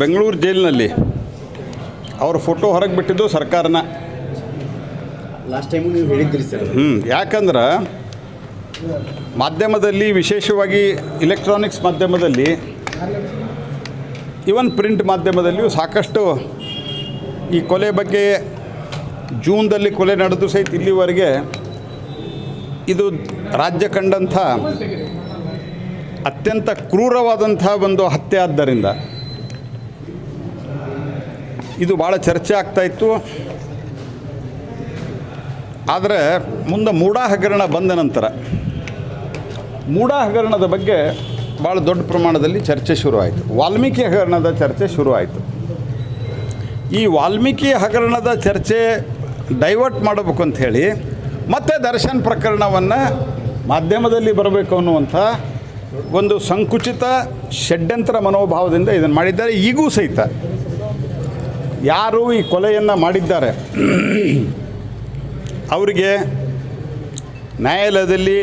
ಬೆಂಗಳೂರು ಜೈಲಿನಲ್ಲಿ ಅವ್ರ ಫೋಟೋ ಹೊರಗೆ ಬಿಟ್ಟಿದ್ದು ಸರ್ಕಾರನ. ಲಾಸ್ಟ್ ಟೈಮು ನೀವು ಹೇಳಿದ್ರಿ ಸರ್. ಹ್ಞೂ ಯಾಕಂದ್ರೆ ಮಾಧ್ಯಮದಲ್ಲಿ ವಿಶೇಷವಾಗಿ ಇಲೆಕ್ಟ್ರಾನಿಕ್ಸ್ ಮಾಧ್ಯಮದಲ್ಲಿ ಇವನ್ ಪ್ರಿಂಟ್ ಮಾಧ್ಯಮದಲ್ಲಿಯೂ ಸಾಕಷ್ಟು ಈ ಕೊಲೆ ಬಗ್ಗೆ ಜೂನ್ದಲ್ಲಿ ಕೊಲೆ ನಡೆದು ಸಹಿತ ಇಲ್ಲಿವರೆಗೆ ಇದು ರಾಜ್ಯ ಕಂಡಂಥ ಅತ್ಯಂತ ಕ್ರೂರವಾದಂಥ ಒಂದು ಹತ್ಯೆ ಆದ್ದರಿಂದ ಇದು ಭಾಳ ಚರ್ಚೆ ಆಗ್ತಾಯಿತ್ತು ಆದರೆ ಮುಂದೆ ಮೂಡಾ ಹಗರಣ ಬಂದ ನಂತರ ಮೂಡಾ ಹಗರಣದ ಬಗ್ಗೆ ಭಾಳ ದೊಡ್ಡ ಪ್ರಮಾಣದಲ್ಲಿ ಚರ್ಚೆ ಶುರುವಾಯಿತು ವಾಲ್ಮೀಕಿ ಹಗರಣದ ಚರ್ಚೆ ಶುರುವಾಯಿತು ಈ ವಾಲ್ಮೀಕಿ ಹಗರಣದ ಚರ್ಚೆ ಡೈವರ್ಟ್ ಮಾಡಬೇಕು ಅಂತ ಹೇಳಿ, ಮತ್ತೆ ದರ್ಶನ್ ಪ್ರಕರಣವನ್ನು ಮಾಧ್ಯಮದಲ್ಲಿ ಬರಬೇಕು ಅನ್ನುವಂಥ ಒಂದು ಸಂಕುಚಿತ, ಷಡ್ಯಂತ್ರ ಮನೋಭಾವದಿಂದ ಇದನ್ನು ಮಾಡಿದ್ದಾರೆ. ಈಗೂ ಸಹಿತ ಯಾರು ಈ ಕೊಲೆಯನ್ನು ಮಾಡಿದ್ದಾರೆ? ಅವರಿಗೆ ನ್ಯಾಯಾಲಯದಲ್ಲಿ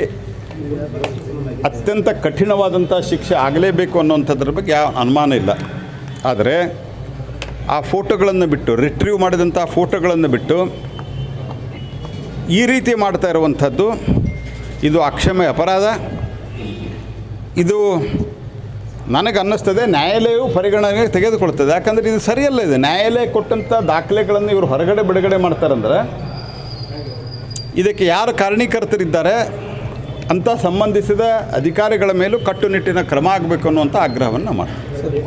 ಅತ್ಯಂತ ಕಠಿಣವಾದಂಥ ಶಿಕ್ಷೆ ಆಗಲೇಬೇಕು ಅನ್ನೋಂಥದ್ರ ಬಗ್ಗೆ ಯಾವ ಅನುಮಾನ ಇಲ್ಲ. ಆದರೆ ಆ ಫೋಟೋಗಳನ್ನು ಬಿಟ್ಟು ರಿಟ್ರೀವ್ ಮಾಡಿದಂಥ ಫೋಟೋಗಳನ್ನು ಬಿಟ್ಟು ಈ ರೀತಿ ಮಾಡ್ತಾ ಇರುವಂಥದ್ದು ಇದು ಅಕ್ಷಮ್ಯ ಅಪರಾಧ. ಇದು ನನಗೆ ಅನ್ನಿಸ್ತದೆ ನ್ಯಾಯಾಲಯವು ಪರಿಗಣನೆ ತೆಗೆದುಕೊಳ್ತದೆ. ಯಾಕಂದರೆ ಇದು ಸರಿಯಲ್ಲ ಇದೆ. ನ್ಯಾಯಾಲಯ ಕೊಟ್ಟಂಥ ದಾಖಲೆಗಳನ್ನು ಇವರು ಹೊರಗಡೆ ಬಿಡುಗಡೆ ಮಾಡ್ತಾರಂದ್ರೆ, ಇದಕ್ಕೆ ಯಾರು ಕಾರಣೀಕರ್ತರಿದ್ದಾರೆ ಅಂತ ಸಂಬಂಧಿಸಿದ ಅಧಿಕಾರಿಗಳ ಮೇಲೂ ಕಟ್ಟುನಿಟ್ಟಿನ ಕ್ರಮ ಆಗಬೇಕು ಅನ್ನುವಂಥ ಆಗ್ರಹವನ್ನು ಮಾಡ್ತಾರೆ.